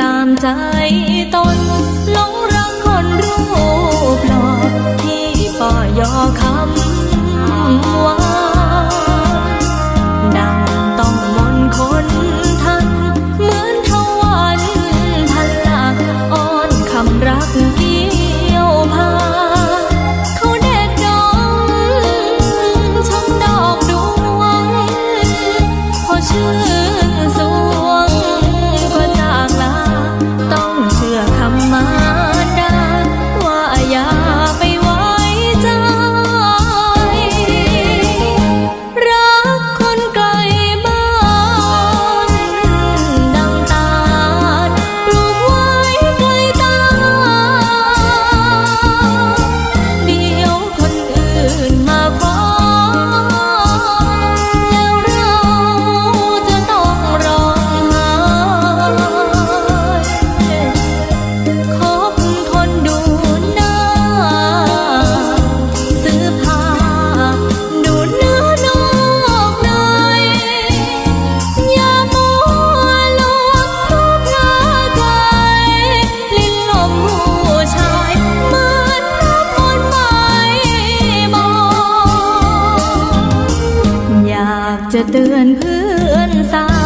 ตามใจตนหลงรักคนรูปหล่อที่ป่อยอคำว่าดังต้องมนคนทัน เหมือนทวันทันละอ้อนคำรักเกี่ยวพาเขาเด็ดดองชมดอกดวงพอชื่อ คนดูหน้า ซื้อผ้าดูเนื้อนอกในอย่ามัวลงรูปหน้าใจ ลิ้นลมผู้ชายเหมือนน้ำมนต์ไม่มองอยากจะเตือนเพื่อนสาว